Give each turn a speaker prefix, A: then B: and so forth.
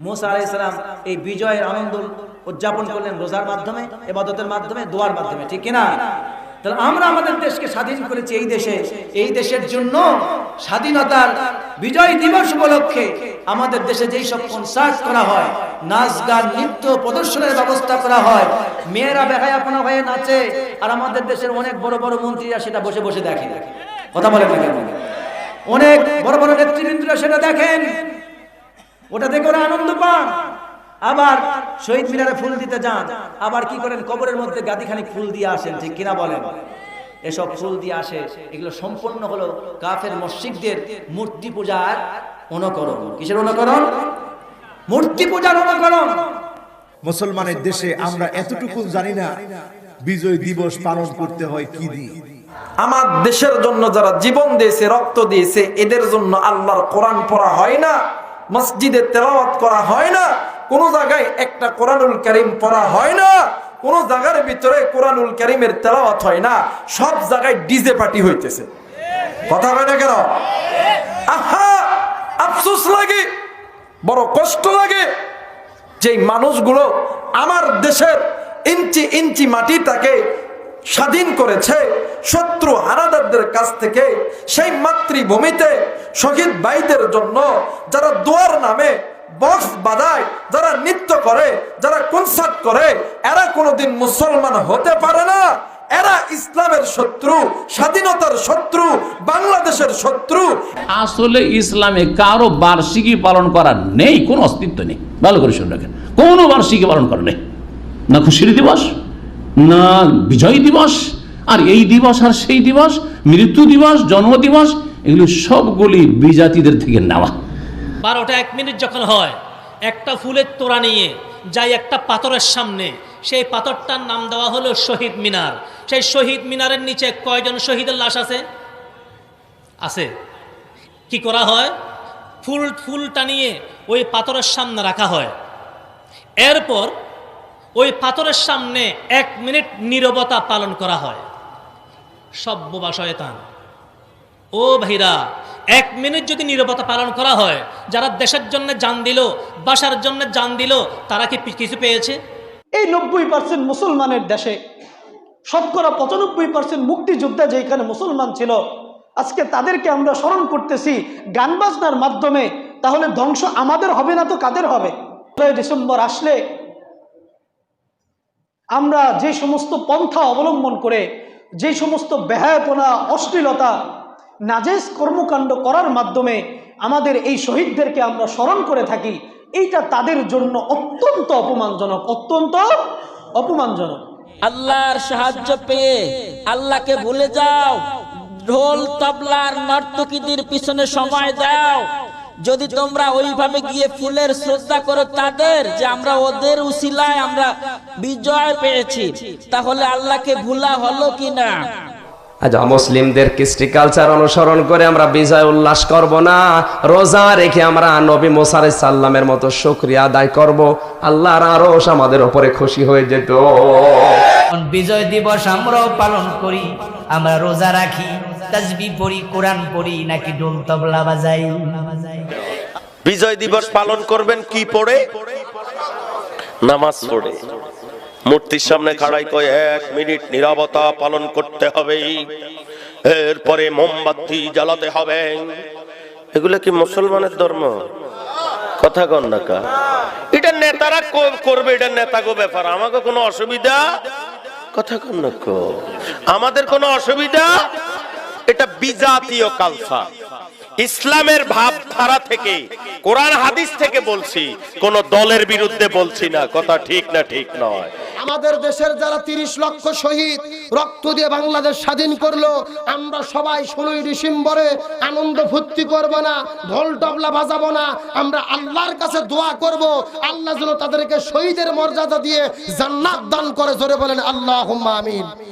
A: মুসা আলাইসালাম এই বিজয়ের আনন্দ উদযাপন করলেন রোজার মাধ্যমে এবাদতের মাধ্যমে, দোয়ার মাধ্যমে, ঠিক কিনা? তাহলে আমরা আমাদের দেশকে স্বাধীন করেছি এই দেশে। এই দেশের জন্য স্বাধীনতার বিজয় দিবস উপলক্ষে আমাদের দেশে যেই সব কনসার্ট করা হয়, নাচ গান, নৃত্য প্রদর্শনের ব্যবস্থা করা হয়, মেয়েরা বেহায়াপনা হয়ে নাচে, আর আমাদের দেশের অনেক বড় বড় মন্ত্রীরা সেটা বসে বসে দেখে। কথা বলে অনেক বড় বড় নেতৃবৃন্দরা সেটা দেখেন। ওটা দেখে ওরা আনন্দ পান। আবার শহীদ মিনারে ফুল দিতে যান। আবার কি করেন? কবরের মধ্যে গাদিখানি ফুল দিয়ে আসেন ঠিক কিনা বলেন? এসব ফুল দিয়ে আসে। এগুলো সম্পূর্ণ হলো কাফের মসজিদদের মূর্তি পূজার অনুকরণ। কিসের অনুকরণ? মূর্তি পূজার অনুকরণ।
B: মুসলমানের দেশে আমরা এতটুকু জানি না বিজয় দিবস পালন করতে হয় কি দিয়ে।
C: আমার দেশের জন্য যারা জীবন দিয়েছে রক্ত দিয়েছে এদের জন্য আল্লাহর কোরআন পড়া হয় না। মসজিদে তেলাওয়াত করা হয় না, কোন জায়গায় একটা কোরআনুল করিম পড়া হয় না, কোন জায়গার ভিতরে কোরআনুল করিমের তেলাওয়াত হয় না, সব জায়গায় ডিজে পার্টি হইতেছে। কথা হয় না কেন? আহা, আফসোস লাগে, বড় কষ্ট লাগে যেই মানুষগুলো আমার দেশের ইঞ্চি ইঞ্চি মাটিটাকে স্বাধীন করেছে শত্রু হানাদারদের কাছ থেকে সেই মাতৃভূমিতে শহীদ ভাইদের জন্য যারা দোয়ার নামে বক্স বাজায়, যারা নৃত্য করে, যারা কনসার্ট করে, এরা কোনোদিন মুসলমান হতে পারে না। এরা ইসলামের শত্রু, স্বাধীনতার শত্রু, বাংলাদেশের শত্রু।
D: আসলে ইসলামে কারও বার্ষিকী পালন করার নেই, কোনো অস্তিত্ব নেই। ভালো করে শুনে রাখেন। কোনো বার্ষিকী পালন করা নেই। না খুশির দিবস, না বিজয় দিবস আর এই দিবস আর সেই দিবস, মৃত্যু দিবস, জন্ম দিবস, এগুলো সবগুলি বিজাতিদের থেকে নেওয়া।
E: বারোটা এক মিনিট যখন হয়, একটা ফুলের তোড়া নিয়ে যাই একটা পাথরের সামনে। সেই পাথরটার নাম দেওয়া হলো শহীদ মিনার। সেই শহীদ মিনারের নিচে কয়জন শহীদের লাশ আছে? আছে। কি করা হয়? ফুল ফুলটা নিয়ে ওই পাথরের সামনে রাখা হয়। এরপর ওই পাথরের সামনে এক মিনিট নীরবতা পালন করা হয়। সভ্য বা শয়তান। ও ভাইরা, এক মিনিট যদি নীরবতা পালন করা হয়, যারা দেশের জন্য জান দিল, বাসার জন্য জান দিল, তারা কি কিছু পেয়েছে?
F: এই নব্বই পার্সেন্ট মুসলমানের দেশে, শতকরা পঁচানব্বই পার্সেন্ট মুক্তিযোদ্ধা যেখানে মুসলমান ছিল, আজকে তাদেরকে আমরা স্মরণ করতেছি গান বাজনার মাধ্যমে, তাহলে ধ্বংস আমাদের হবে না তো কাদের হবে? ডিসেম্বর আসলে আমরা যে সমস্ত পন্থা অবলম্বন করে যে সমস্ত ব্যয়াপনা অশ্লীলতা নাজেজ কর্মকাণ্ড করার মাধ্যমে আমাদের এই শহীদদেরকে আমরা স্মরণ করে থাকি, এইটা তাদের জন্য অত্যন্ত অপমানজনক অত্যন্ত অপমানজনক।
G: আল্লাহর সাহায্য পেয়ে আল্লাহকে ভুলে যাও, ঢোল, তবলার নর্তকীদের পিছনে সময় দাও। যদি তোমরা ওইভাবে গিয়ে ফুলের শ্রদ্ধা করো তাদের যে আমরা ওদের উসিলায় আমরা বিজয় পেয়েছি তাহলে আল্লাহকে ভুলা হলো কিনা?
H: আজ মুসলিমদের কৃষ্টি কালচার অনুসরণ করে আমরা বিজয় উল্লাস করব না। রোজা রেখে আমরা নবী মোসারে সাল্লামের মতো শুক্রিয়া আদায় করব। আল্লাহর আরশ আমাদের উপরে খুশি হয়ে যেত।
I: বিজয় দিবস আমরাও পালন করি আমরা রোজা রাখি তাজবি পড়ি কোরআন পড়ি নাকি ডোল তবলা বাজাই।
J: বিজয় দিবস পালন করবেন কি পড়ে? নামাজ পড়ে। মূর্তির সামনে খাড়াই কয় এক মিনিট নিরাপত্তা পালন করতে হবে। এরপরে মোমবাতি জ্বালাতে হবে। এগুলো কি মুসলমানের ধর্ম? কথা না এটা নেতারা করবে, এটা নেতাগো ব্যাপার। আমাকে কোনো অসুবিধা? কথা কন না কো। আমাদের কোনো অসুবিধা? এটা বিজাতীয় কালচার ইসলামের ভাবধারা থেকে, কোরআন হাদিস থেকে বলছি, কোন দলের বিরুদ্ধে বলছি না, কথা ঠিক না ঠিক নয়।
K: আমাদের দেশের যারা তিরিশ লক্ষ শহীদ, রক্ত দিয়ে বাংলাদেশ স্বাধীন করল, আমরা সবাই ষোলোই ডিসেম্বরে আনন্দ ফুর্তি করব না, ঢোল টবলা বাজাবো না, আমরা আল্লাহর কাছে দোয়া করব, আল্লাহ যেন তাদেরকে শহীদের মর্যাদা দিয়ে জান্নাত দান করে, জোরে বলেন আল্লাহ আমিন।